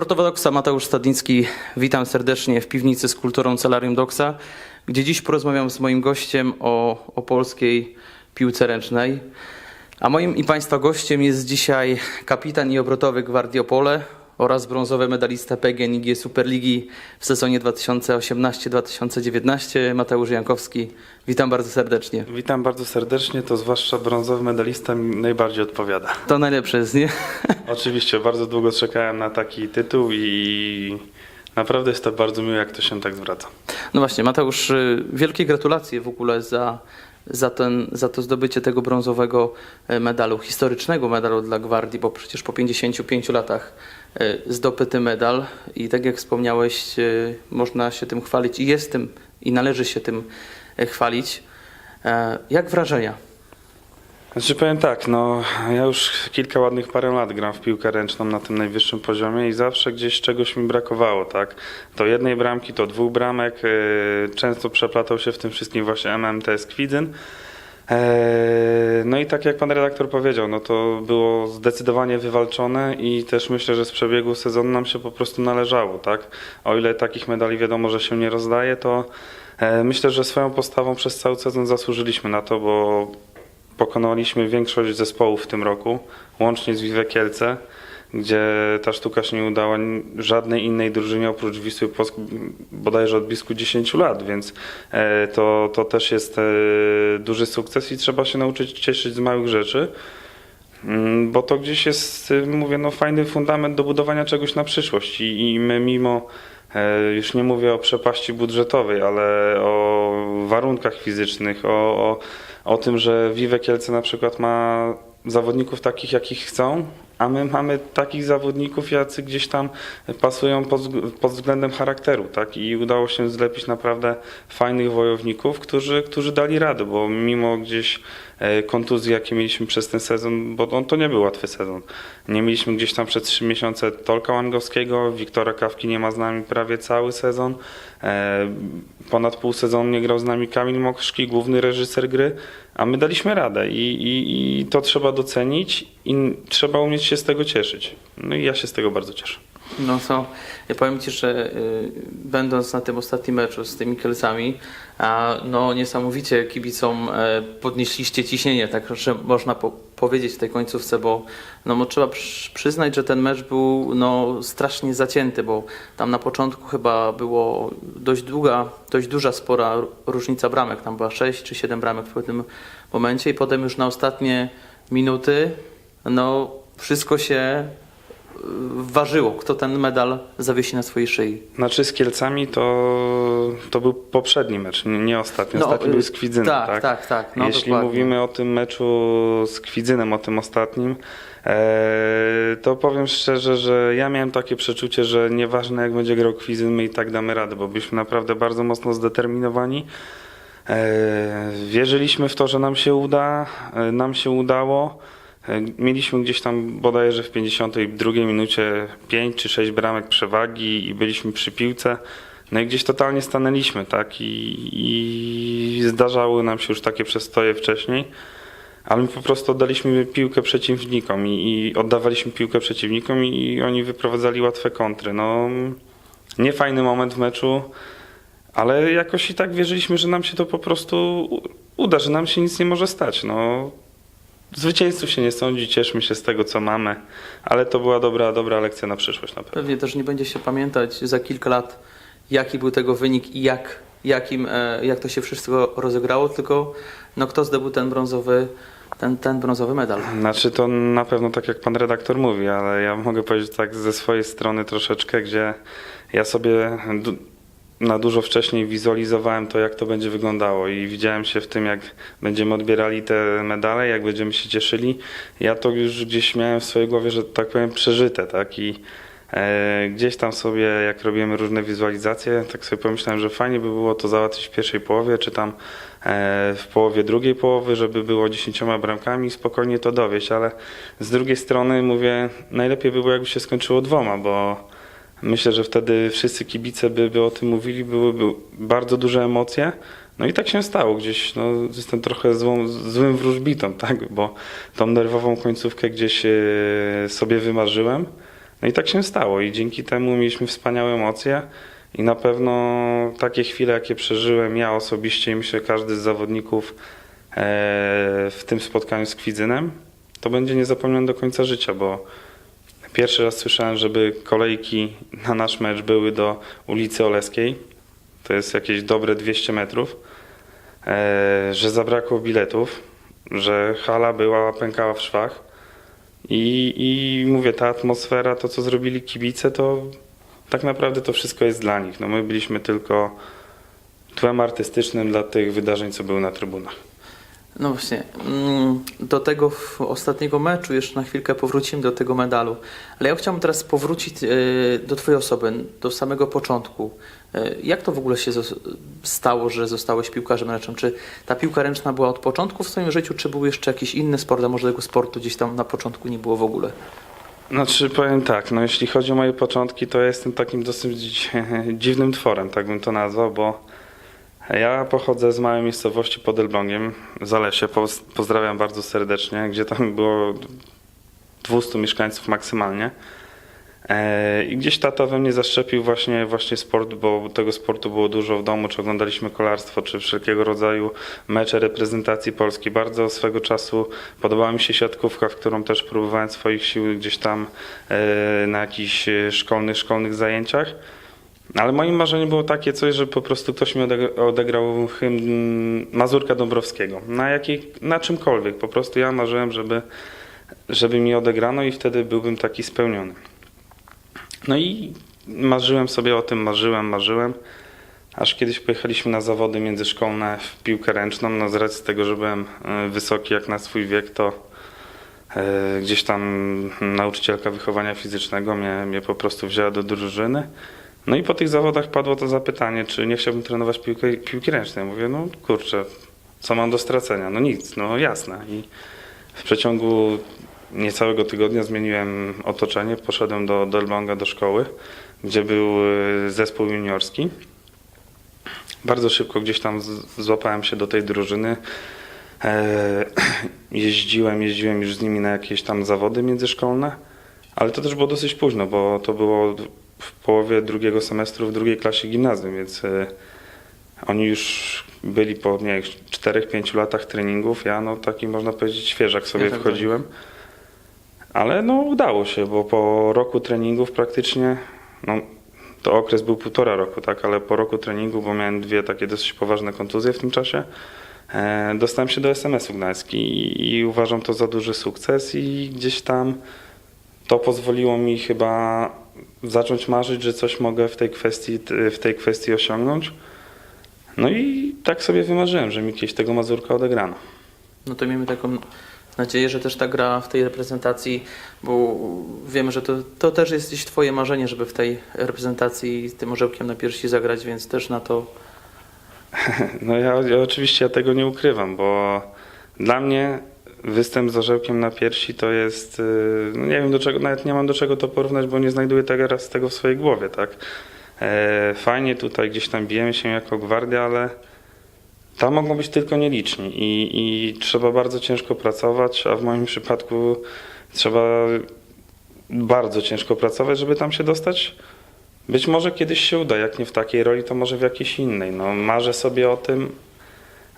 Sportowa Doksa Mateusz Stadnicki, witam serdecznie w piwnicy z kulturą Celarium Doksa, gdzie dziś porozmawiam z moim gościem o, o polskiej piłce ręcznej. A moim i Państwa gościem jest dzisiaj kapitan i obrotowy Gwardii Opole oraz brązowy medalista PGNiG Superligi w sezonie 2018-2019 Mateusz Jankowski. Witam bardzo serdecznie. Witam bardzo serdecznie, to zwłaszcza brązowy medalista mi najbardziej odpowiada. To najlepsze jest, nie? Oczywiście, bardzo długo czekałem na taki tytuł i naprawdę jest to bardzo miłe, jak ktoś się tak zwraca. No właśnie, Mateusz, y, wielkie gratulacje w ogóle za, za, ten, za to zdobycie tego brązowego e, medalu, historycznego medalu dla Gwardii, bo przecież po 55 latach zdobyty medal i tak jak wspomniałeś, e, można się tym chwalić i jest tym i należy się tym e, chwalić. E, Jak wrażenia? Znaczy powiem tak, no ja już kilka ładnych parę lat gram w piłkę ręczną na tym najwyższym poziomie i zawsze gdzieś czegoś mi brakowało, tak? To jednej bramki, to dwóch bramek, często przeplatał się w tym wszystkim właśnie MMTS Kwidzyn. Eee, No i tak jak pan redaktor powiedział, no to było zdecydowanie wywalczone i też myślę, że z przebiegu sezonu nam się po prostu należało, tak? O ile takich medali wiadomo, że się nie rozdaje, to e, myślę, że swoją postawą przez cały sezon zasłużyliśmy na to, bo pokonaliśmy większość zespołów w tym roku, łącznie z Wiwe Kielce, gdzie ta sztuka się nie udała żadnej innej drużynie oprócz Wisły Płock bodajże od blisku 10 lat, więc e, to, to też jest e, duży sukces i trzeba się nauczyć cieszyć z małych rzeczy. Mm, Bo to gdzieś jest, y, mówię, no fajny fundament do budowania czegoś na przyszłość i, i my mimo, e, już nie mówię o przepaści budżetowej, ale o warunkach fizycznych, o, o, o tym, że Vive Kielce na przykład ma zawodników takich, jakich chcą, a my mamy takich zawodników, jacy gdzieś tam pasują pod, pod względem charakteru, tak? I udało się zlepić naprawdę fajnych wojowników, którzy, którzy dali radę, bo mimo gdzieś e, kontuzji, jakie mieliśmy przez ten sezon, bo on to nie był łatwy sezon. Nie mieliśmy gdzieś tam przez trzy miesiące Tolka Łangowskiego, Wiktora Kawki nie ma z nami prawie cały sezon. E, Ponad pół sezonu nie grał z nami Kamil Mokszki, główny reżyser gry, a my daliśmy radę i, i, i to trzeba docenić i trzeba umieć się z tego cieszyć. No i ja się z tego bardzo cieszę. No co, ja powiem Ci, że y, będąc na tym ostatnim meczu z tymi Kielcami, a, no niesamowicie kibicom e, podnieśliście ciśnienie, tak że można po, powiedzieć w tej końcówce, bo no, trzeba przy, przyznać, że ten mecz był no, strasznie zacięty, bo tam na początku chyba było dość długa, dość duża, spora różnica bramek, tam była 6 czy 7 bramek w pewnym momencie i potem już na ostatnie minuty no wszystko się ważyło, kto ten medal zawiesi na swojej szyi. Znaczy z Kielcami to, to był poprzedni mecz, nie, nie ostatni. Ostatni y, był z Kwidzynem, tak, tak? tak, tak, no Jeśli dokładnie. mówimy o tym meczu z Kwidzynem, o tym ostatnim, e, to powiem szczerze, że ja miałem takie przeczucie, że nieważne jak będzie grał Kwidzyn, my i tak damy radę, bo byliśmy naprawdę bardzo mocno zdeterminowani. E, Wierzyliśmy w to, że nam się uda, e, nam się udało. E, Mieliśmy gdzieś tam bodajże w 52 minucie 5 czy 6 bramek przewagi i byliśmy przy piłce. No i gdzieś totalnie stanęliśmy, tak? I, I zdarzały nam się już takie przestoje wcześniej, ale my po prostu oddaliśmy piłkę przeciwnikom i, i oddawaliśmy piłkę przeciwnikom i, i oni wyprowadzali łatwe kontry. No, nie fajny moment w meczu, ale jakoś i tak wierzyliśmy, że nam się to po prostu uda, że nam się nic nie może stać. No, zwycięzców się nie sądzi, cieszmy się z tego, co mamy, ale to była dobra, dobra lekcja na przyszłość na pewno. Pewnie też nie będzie się pamiętać za kilka lat, jaki był tego wynik i jak, jakim, e, jak to się wszystko rozegrało, tylko no, kto zdobył ten brązowy, ten, ten brązowy medal. Znaczy to na pewno tak jak pan redaktor mówi, ale ja mogę powiedzieć tak ze swojej strony troszeczkę, gdzie ja sobie na dużo wcześniej wizualizowałem to, jak to będzie wyglądało i widziałem się w tym, jak będziemy odbierali te medale, jak będziemy się cieszyli. Ja to już gdzieś miałem w swojej głowie, że tak powiem, przeżyte, tak? I e, gdzieś tam sobie, jak robimy różne wizualizacje, tak sobie pomyślałem, że fajnie by było to załatwić w pierwszej połowie, czy tam e, w połowie drugiej połowy, żeby było dziesięcioma bramkami i spokojnie to dowieść, ale z drugiej strony mówię, najlepiej by było, jakby się skończyło dwoma, bo Myślę, że wtedy wszyscy kibice by, by o tym mówili, byłyby bardzo duże emocje. No i tak się stało gdzieś. No, jestem trochę złą, złym wróżbitą, tak? bo tą nerwową końcówkę gdzieś e, sobie wymarzyłem. No i tak się stało i dzięki temu mieliśmy wspaniałe emocje i na pewno takie chwile, jakie przeżyłem ja osobiście i myślę każdy z zawodników e, w tym spotkaniu z Kwidzynem, to będzie niezapomniane do końca życia, bo pierwszy raz słyszałem, żeby kolejki na nasz mecz były do ulicy Oleskiej, to jest jakieś dobre 200 metrów, e, że zabrakło biletów, że hala była, pękała w szwach. I, I mówię, ta atmosfera, to co zrobili kibice, to tak naprawdę to wszystko jest dla nich. No my byliśmy tylko tłem artystycznym dla tych wydarzeń, co były na trybunach. No właśnie, mm, do tego ostatniego meczu jeszcze na chwilkę powrócimy do tego medalu, ale ja chciałbym teraz powrócić e, do Twojej osoby, do samego początku. E, Jak to w ogóle się stało, że zostałeś piłkarzem ręcznym? Czy ta piłka ręczna była od początku w swoim życiu, czy był jeszcze jakiś inny sport, a może tego sportu gdzieś tam na początku nie było w ogóle? Znaczy powiem tak, no jeśli chodzi o moje początki, to ja jestem takim dosyć dziwnym tworem, tak bym to nazwał, bo ja pochodzę z małej miejscowości pod Elblągiem, Zalesie, Poz- pozdrawiam bardzo serdecznie, gdzie tam było 200 mieszkańców maksymalnie. E, I gdzieś tata we mnie zaszczepił właśnie, właśnie sport, bo tego sportu było dużo w domu, czy oglądaliśmy kolarstwo, czy wszelkiego rodzaju mecze reprezentacji Polski. Bardzo swego czasu podobała mi się siatkówka, w którą też próbowałem swoich sił gdzieś tam e, na jakichś e, szkolnych, szkolnych zajęciach. Ale moim marzeniem było takie coś, że po prostu ktoś mi odegra- odegrał hymn Mazurka Dąbrowskiego. Na, jakiej, na czymkolwiek. Po prostu ja marzyłem, żeby, żeby mi odegrano i wtedy byłbym taki spełniony. No i marzyłem sobie o tym, marzyłem, marzyłem. Aż kiedyś pojechaliśmy na zawody międzyszkolne w piłkę ręczną. No z racji tego, że byłem e, wysoki jak na swój wiek, to e, gdzieś tam nauczycielka wychowania fizycznego mnie, mnie po prostu wzięła do drużyny. No i po tych zawodach padło to zapytanie, czy nie chciałbym trenować piłkę, piłki ręcznej. Mówię, no kurczę, co mam do stracenia? No nic, no jasne. I w przeciągu niecałego tygodnia zmieniłem otoczenie, poszedłem do, do Elbląga, do szkoły, gdzie był y, zespół juniorski. Bardzo szybko gdzieś tam złapałem się do tej drużyny. E, jeździłem, jeździłem już z nimi na jakieś tam zawody międzyszkolne, ale to też było dosyć późno, bo to było w połowie drugiego semestru w drugiej klasie gimnazjum, więc e, oni już byli po nie, wiem, 4-5 latach treningów. Ja no taki można powiedzieć świeżak sobie Ja tak wchodziłem. Ale no udało się, bo po roku treningów praktycznie, no to okres był półtora roku, tak, ale po roku treningu, bo miałem dwie takie dosyć poważne kontuzje w tym czasie, e, dostałem się do SMS-u Gdański i, i uważam to za duży sukces i gdzieś tam to pozwoliło mi chyba zacząć marzyć, że coś mogę w tej kwestii, w tej kwestii osiągnąć. No i tak sobie wymarzyłem, że mi kiedyś tego Mazurka odegrano. No to miejmy taką nadzieję, że też ta gra w tej reprezentacji, bo wiemy, że to, to też jest gdzieś Twoje marzenie, żeby w tej reprezentacji z tym orzełkiem na piersi zagrać, więc też na to No ja, ja oczywiście ja tego nie ukrywam, bo dla mnie występ z orzełkiem na piersi to jest, yy, no nie wiem do czego, nawet nie mam do czego to porównać, bo nie znajduję teraz tego w swojej głowie, tak. E, fajnie tutaj gdzieś tam bijemy się jako gwardia, ale tam mogą być tylko nieliczni i, i trzeba bardzo ciężko pracować, a w moim przypadku trzeba bardzo ciężko pracować, żeby tam się dostać. Być może kiedyś się uda, jak nie w takiej roli, to może w jakiejś innej. No, marzę sobie o tym,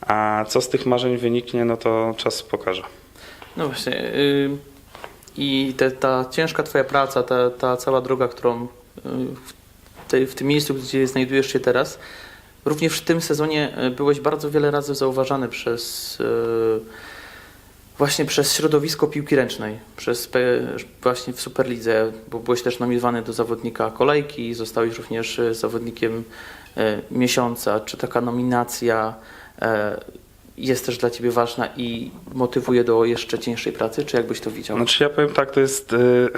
a co z tych marzeń wyniknie, no to czas pokaże. No właśnie. y, I te, ta ciężka Twoja praca, ta, ta cała droga, którą y, w, tej, w tym miejscu, gdzie znajdujesz się teraz, również w tym sezonie y, byłeś bardzo wiele razy zauważany przez y, właśnie przez środowisko piłki ręcznej, przez właśnie w Superlidze, bo byłeś też nominowany do zawodnika kolejki, zostałeś również y, zawodnikiem miesiąca. Czy taka nominacja jest też dla Ciebie ważna i motywuje do jeszcze cięższej pracy, czy jakbyś to widział? Znaczy ja powiem tak, to jest y,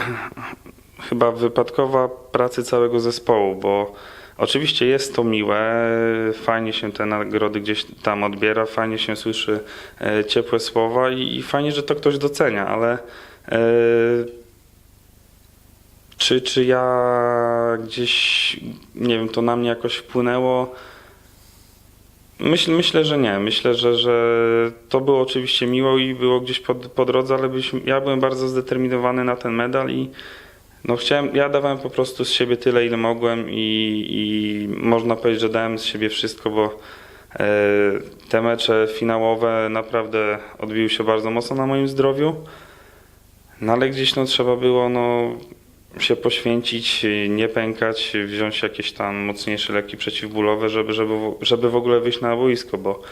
chyba wypadkowa pracy całego zespołu, bo oczywiście jest to miłe, fajnie się te nagrody gdzieś tam odbiera, fajnie się słyszy y, ciepłe słowa i, i fajnie, że to ktoś docenia, ale y, czy, czy ja gdzieś, nie wiem, to na mnie jakoś wpłynęło? Myśl, myślę, że nie. Myślę, że, że to było oczywiście miło i było gdzieś po, po drodze, ale ja byłem bardzo zdeterminowany na ten medal i No chciałem, ja dawałem po prostu z siebie tyle, ile mogłem i, i można powiedzieć, że dałem z siebie wszystko, bo e, te mecze finałowe naprawdę odbiły się bardzo mocno na moim zdrowiu. No ale gdzieś no trzeba było no się poświęcić, nie pękać, wziąć jakieś tam mocniejsze leki przeciwbólowe, żeby, żeby, żeby w ogóle wyjść na boisko, bo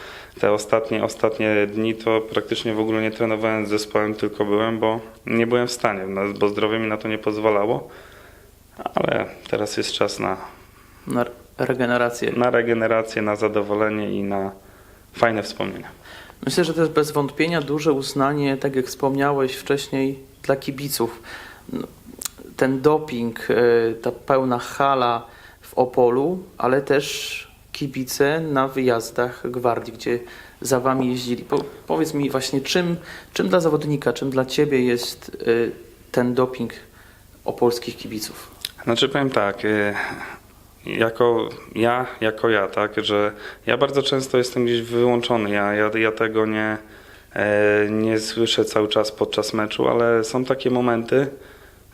te ostatnie, ostatnie dni to praktycznie w ogóle nie trenowałem z zespołem, tylko byłem, bo nie byłem w stanie, no, bo zdrowie mi na to nie pozwalało. Ale teraz jest czas na, Na regenerację. na regenerację, na zadowolenie i na fajne wspomnienia. Myślę, że to jest bez wątpienia duże uznanie, tak jak wspomniałeś wcześniej, dla kibiców. Ten doping, y, ta pełna hala w Opolu, ale też kibice na wyjazdach Gwardii, gdzie za wami jeździli. Po, powiedz mi właśnie, czym, czym dla zawodnika, czym dla ciebie jest y, ten doping opolskich kibiców? Znaczy powiem tak, y, jako ja, jako ja, tak, że ja bardzo często jestem gdzieś wyłączony, ja, ja, ja tego nie, e, nie słyszę cały czas podczas meczu, ale są takie momenty,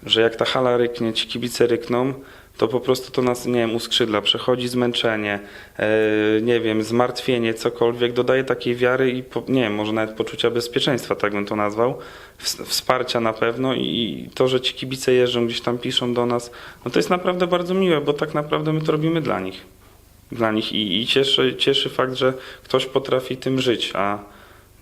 że jak ta hala ryknie, ci kibice rykną, to po prostu to nas, nie wiem, uskrzydla, przechodzi zmęczenie, e, nie wiem, zmartwienie, cokolwiek, dodaje takiej wiary i, po, nie wiem, może nawet poczucia bezpieczeństwa, tak bym to nazwał, ws- wsparcia na pewno i to, że ci kibice jeżdżą, gdzieś tam piszą do nas, no to jest naprawdę bardzo miłe, bo tak naprawdę my to robimy dla nich. Dla nich i, i cieszy, cieszy fakt, że ktoś potrafi tym żyć, a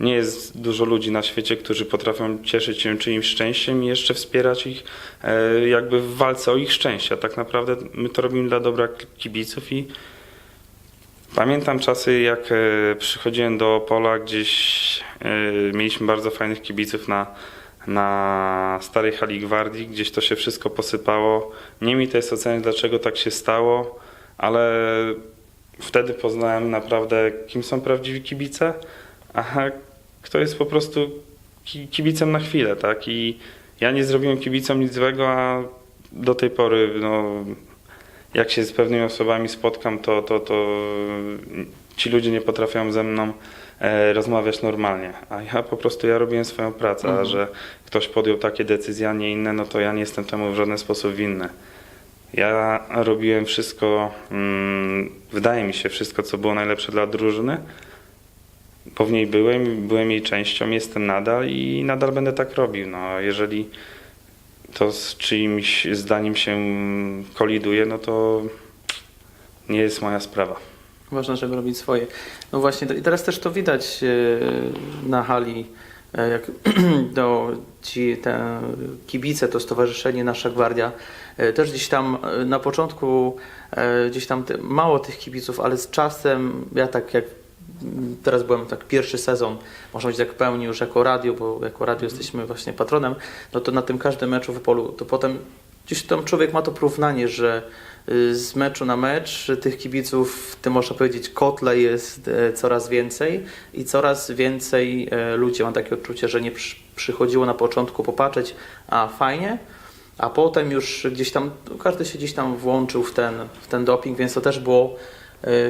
nie jest dużo ludzi na świecie, którzy potrafią cieszyć się czyimś szczęściem i jeszcze wspierać ich e, jakby w walce o ich szczęście. Tak naprawdę my to robimy dla dobra kibiców i pamiętam czasy, jak e, przychodziłem do Opola, gdzieś e, mieliśmy bardzo fajnych kibiców na, na starej hali gwardii, gdzieś to się wszystko posypało. Nie mi to jest oceniać, dlaczego tak się stało, ale wtedy poznałem naprawdę, kim są prawdziwi kibice, a kto jest po prostu ki- kibicem na chwilę, tak? I ja nie zrobiłem kibicom nic złego, a do tej pory, no, jak się z pewnymi osobami spotkam, to, to, to ci ludzie nie potrafią ze mną e, rozmawiać normalnie. A ja po prostu ja robiłem swoją pracę, a Mhm. że ktoś podjął takie decyzje, a nie inne, no to ja nie jestem temu w żaden sposób winny. Ja robiłem wszystko, mm, wydaje mi się, wszystko, co było najlepsze dla drużyny, bo w niej byłem, byłem jej częścią, jestem nadal i nadal będę tak robił. No, jeżeli to z czyimś zdaniem się koliduje, no to nie jest moja sprawa. Ważne, żeby robić swoje. No właśnie, i teraz też to widać e, na hali, e, jak do ci te kibice, to stowarzyszenie Nasza Gwardia, e, też gdzieś tam na początku gdzieś tam mało tych kibiców, ale z czasem ja tak jak teraz byłem tak pierwszy sezon, można powiedzieć tak pełni już jako radio, bo jako radio jesteśmy właśnie patronem, no to na tym każdym meczu w polu, to potem gdzieś tam człowiek ma to porównanie, że y, z meczu na mecz tych kibiców, w tym można powiedzieć, kotle jest e, coraz więcej i coraz więcej e, ludzi. Mam takie odczucie, że nie przy, przychodziło na początku popatrzeć, a fajnie, a potem już gdzieś tam, każdy się gdzieś tam włączył w ten, w ten doping, więc to też było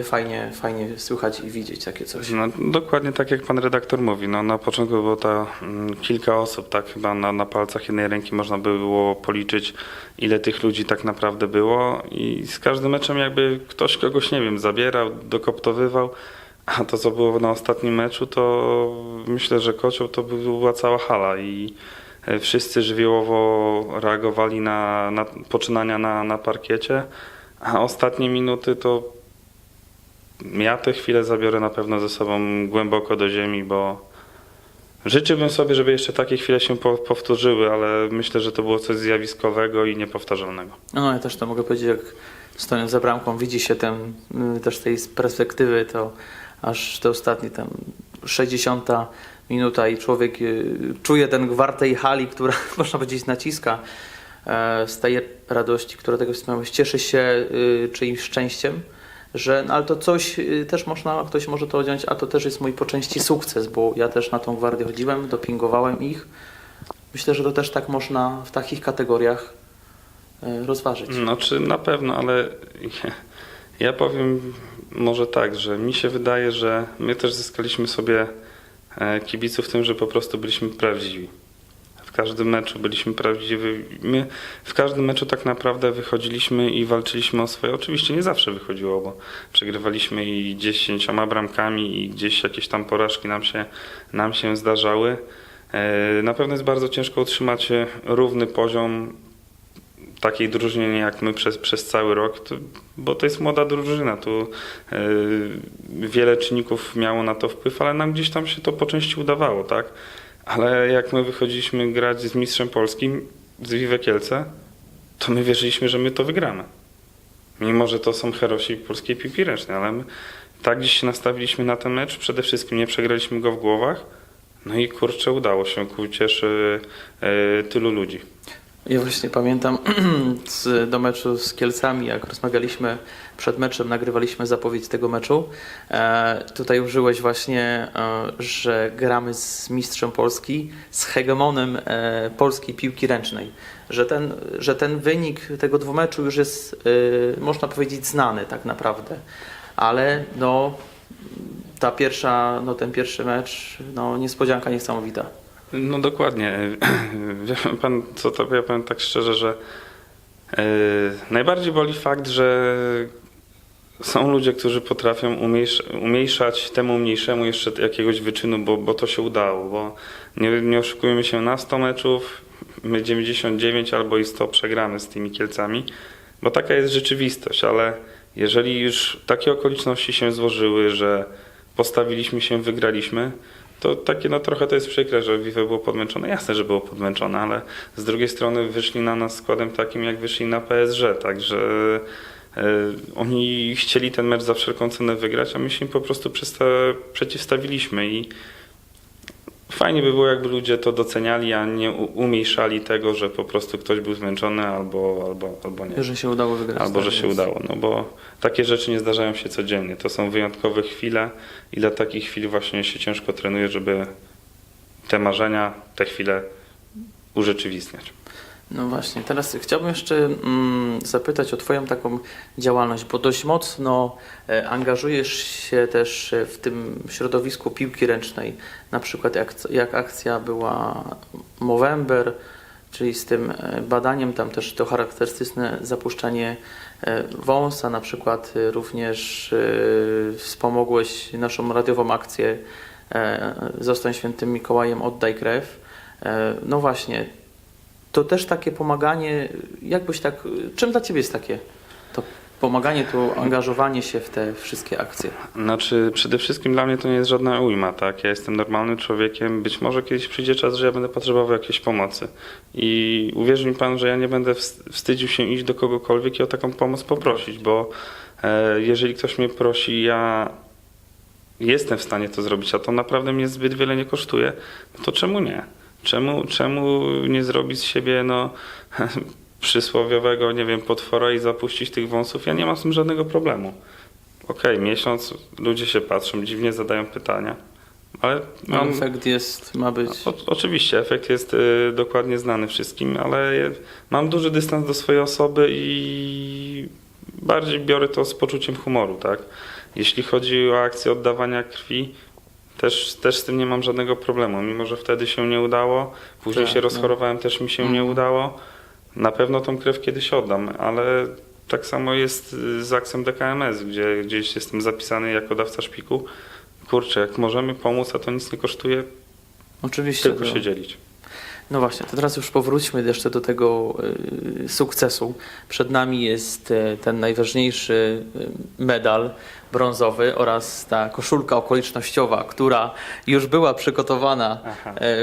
fajnie, fajnie słychać i widzieć takie coś. No, dokładnie tak jak pan redaktor mówi. No, na początku było to mm, kilka osób, tak chyba na, na palcach jednej ręki można by było policzyć, ile tych ludzi tak naprawdę było i z każdym meczem jakby ktoś kogoś, nie wiem, zabierał, dokoptowywał, a to co było na ostatnim meczu, to myślę, że kocioł to była cała hala i e, wszyscy żywiołowo reagowali na, na poczynania na, na parkiecie, a ostatnie minuty to ja tę chwilę zabiorę na pewno ze sobą głęboko do ziemi, bo życzyłbym sobie, żeby jeszcze takie chwile się po- powtórzyły, ale myślę, że to było coś zjawiskowego i niepowtarzalnego. No ja też to mogę powiedzieć, jak stojąc za bramką, widzi się ten, y, też tej perspektywy, to aż te ostatnie tam 60 minuta i człowiek y, czuje ten gwar tej hali, która można powiedzieć naciska e, z tej radości, która tego wspomniałeś, cieszy się y, czyimś szczęściem, że no, ale to coś y, też można, ktoś może to odjąć, a to też jest mój po części sukces, bo ja też na tą gwardię chodziłem, dopingowałem ich. Myślę, że to też tak można w takich kategoriach y, rozważyć. No czy na pewno, ale ja powiem może tak, że mi się wydaje, że my też zyskaliśmy sobie e, kibiców tym, że po prostu byliśmy prawdziwi. Każdym meczu byliśmy prawdziwi. My w każdym meczu tak naprawdę wychodziliśmy i walczyliśmy o swoje. Oczywiście nie zawsze wychodziło, bo przegrywaliśmy i dziesięcioma bramkami i gdzieś jakieś tam porażki nam się, nam się zdarzały. E, Na pewno jest bardzo ciężko utrzymać równy poziom takiej drużynie jak my przez, przez cały rok, to, bo to jest młoda drużyna. Tu e, wiele czynników miało na to wpływ, ale nam gdzieś tam się to po części udawało, tak? Ale jak my wychodziliśmy grać z mistrzem polskim, z Wiwe Kielce, to my wierzyliśmy, że my to wygramy. Mimo, że to są herosi polskiej piłki ręcznej, ale my tak gdzieś się nastawiliśmy na ten mecz. Przede wszystkim nie przegraliśmy go w głowach. No i kurczę, udało się ku cieszy e, tylu ludzi. Ja właśnie pamiętam z, do meczu z Kielcami, jak rozmawialiśmy przed meczem, nagrywaliśmy zapowiedź tego meczu. E, tutaj użyłeś właśnie, e, że gramy z mistrzem Polski, z hegemonem e, polskiej piłki ręcznej. Że ten, że ten wynik tego dwumeczu już jest, e, można powiedzieć, znany tak naprawdę. Ale no, ta pierwsza, no, ten pierwszy mecz, no, niespodzianka niesamowita. No dokładnie. Pan, co to ja powiem tak szczerze, że e, najbardziej boli fakt, że są ludzie, którzy potrafią umniejsz, umniejszać temu mniejszemu jeszcze jakiegoś wyczynu, bo, bo to się udało, bo nie, nie oszukujmy się, na 100 meczów my 99 albo i 100 przegramy z tymi Kielcami, bo taka jest rzeczywistość, ale jeżeli już takie okoliczności się złożyły, że postawiliśmy się, wygraliśmy, to takie no trochę to jest przykre, że Vive było podmęczone. Jasne, że było podmęczone, ale z drugiej strony wyszli na nas składem takim, jak wyszli na PSG, także e, oni chcieli ten mecz za wszelką cenę wygrać, a my się im po prostu przeciwstawiliśmy i fajnie by było, jakby ludzie to doceniali, a nie umniejszali tego, że po prostu ktoś był zmęczony albo, albo, albo nie. Że się udało wygrać. Albo że tak się więc- udało, no bo takie rzeczy nie zdarzają się codziennie. To są wyjątkowe chwile i dla takich chwil właśnie się ciężko trenuje, żeby te marzenia, te chwile urzeczywistniać. No właśnie, teraz chciałbym jeszcze mm, zapytać o Twoją taką działalność, bo dość mocno e, angażujesz się też w tym środowisku piłki ręcznej. Na przykład jak, jak akcja była Movember, czyli z tym e, badaniem, tam też to charakterystyczne zapuszczanie e, wąsa, na przykład e, również wspomogłeś naszą radiową akcję Zostań Świętym Mikołajem, oddaj krew. No właśnie, to też takie pomaganie, jakbyś tak, czym dla Ciebie jest takie to pomaganie, to angażowanie się w te wszystkie akcje? Znaczy, przede wszystkim dla mnie to nie jest żadna ujma, tak? Ja jestem normalnym człowiekiem. Być może kiedyś przyjdzie czas, że ja będę potrzebował jakiejś pomocy. I uwierzy mi pan, że ja nie będę wst- wstydził się iść do kogokolwiek i o taką pomoc poprosić, bo e, jeżeli ktoś mnie prosi, ja jestem w stanie to zrobić, a to naprawdę mnie zbyt wiele nie kosztuje, no to czemu nie? Czemu, czemu nie zrobić z siebie, no, przysłowiowego, nie wiem, potwora i zapuścić tych wąsów? Ja nie mam z tym żadnego problemu. Okej, miesiąc, ludzie się patrzą, dziwnie zadają pytania, ale mam, Efekt jest, ma być. o, oczywiście efekt jest y, dokładnie znany wszystkim, ale je- mam duży dystans do swojej osoby i bardziej biorę to z poczuciem humoru, tak? Jeśli chodzi o akcję oddawania krwi, też, też z tym nie mam żadnego problemu, mimo że wtedy się nie udało, później Tak, się no. rozchorowałem, też mi się nie Mhm. udało. Na pewno tą krew kiedyś oddam, ale tak samo jest y, z akcją DKMS, gdzie gdzieś jestem zapisany jako dawca szpiku. Kurczę, jak możemy pomóc, a to nic nie kosztuje, Oczywiście. tylko no. się dzielić. No właśnie, to teraz już powróćmy jeszcze do tego y, sukcesu. Przed nami jest y, ten najważniejszy y, medal brązowy oraz ta koszulka okolicznościowa, która już była przygotowana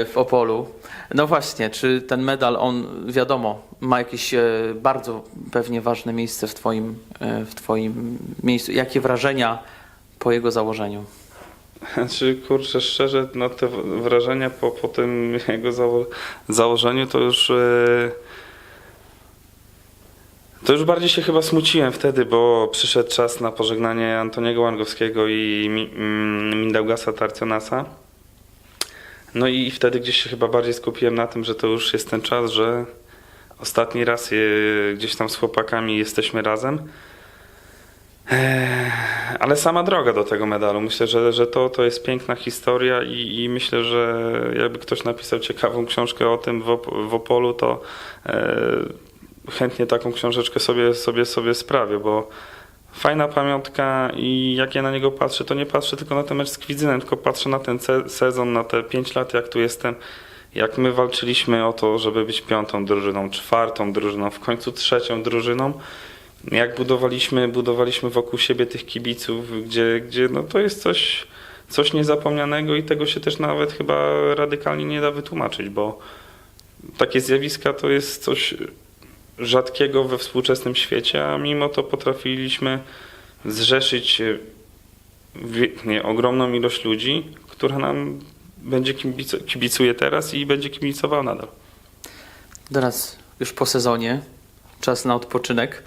y, w Opolu. No właśnie, czy ten medal, on wiadomo, ma jakieś y, bardzo pewnie ważne miejsce w twoim, y, w twoim miejscu. Jakie wrażenia po jego założeniu? Znaczy, kurczę, szczerze, no te wrażenia po, po tym jego zało założeniu to już. e, To już bardziej się chyba smuciłem wtedy, bo przyszedł czas na pożegnanie Antoniego Łangowskiego i mm, Mindaugasa Tarcionasa. No i wtedy gdzieś się chyba bardziej skupiłem na tym, że to już jest ten czas, że ostatni raz je, gdzieś tam z chłopakami jesteśmy razem. Ale sama droga do tego medalu, myślę, że, że to, to jest piękna historia i, i myślę, że jakby ktoś napisał ciekawą książkę o tym w, Op- w Opolu, to e, chętnie taką książeczkę sobie, sobie, sobie sprawię, bo fajna pamiątka i jak ja na niego patrzę, to nie patrzę tylko na ten mecz z Kwidzynem, tylko patrzę na ten sezon, na te 5 lat, jak tu jestem, jak my walczyliśmy o to, żeby być piątą drużyną, czwartą drużyną, w końcu trzecią drużyną jak budowaliśmy, budowaliśmy wokół siebie tych kibiców, gdzie, gdzie no to jest coś, coś niezapomnianego i tego się też nawet chyba radykalnie nie da wytłumaczyć, bo takie zjawiska to jest coś rzadkiego we współczesnym świecie, a mimo to potrafiliśmy zrzeszyć e, nie, ogromną ilość ludzi, która nam będzie kibicu- kibicuje teraz i będzie kibicowała nadal. Teraz już po sezonie, czas na odpoczynek.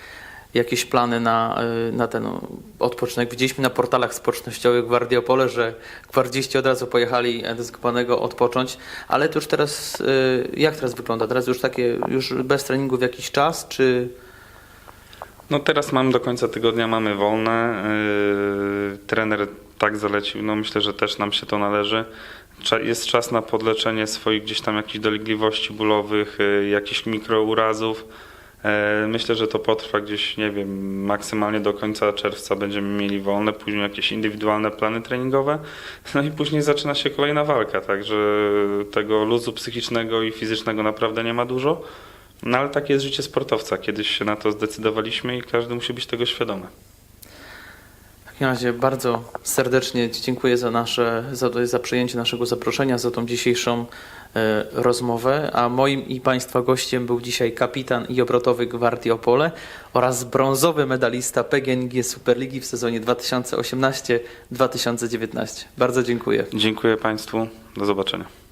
Jakieś plany na, y, na ten odpoczynek? Widzieliśmy na portalach społecznościowych Gwardiopole, że gwardziści od razu pojechali do Zakopanego odpocząć, ale to już teraz, y, jak teraz wygląda? Teraz już takie, już bez treningu w jakiś czas, czy... No teraz mam do końca tygodnia mamy wolne. Yy, trener tak zalecił, no myślę, że też nam się to należy. Jest czas na podleczenie swoich gdzieś tam jakichś dolegliwości bólowych, jakichś mikrourazów. Yy, Myślę, że to potrwa gdzieś, nie wiem, maksymalnie do końca czerwca będziemy mieli wolne, później jakieś indywidualne plany treningowe. No i później zaczyna się kolejna walka, także tego luzu psychicznego i fizycznego naprawdę nie ma dużo. No ale takie jest życie sportowca. Kiedyś się na to zdecydowaliśmy i każdy musi być tego świadomy. Takim razie bardzo serdecznie dziękuję za, nasze, za, za przyjęcie naszego zaproszenia, za tą dzisiejszą e, rozmowę. A moim i Państwa gościem był dzisiaj kapitan i obrotowy Gwardii Opole oraz brązowy medalista PGNiG Superligi w sezonie 2018-2019. Bardzo dziękuję. Dziękuję Państwu. Do zobaczenia.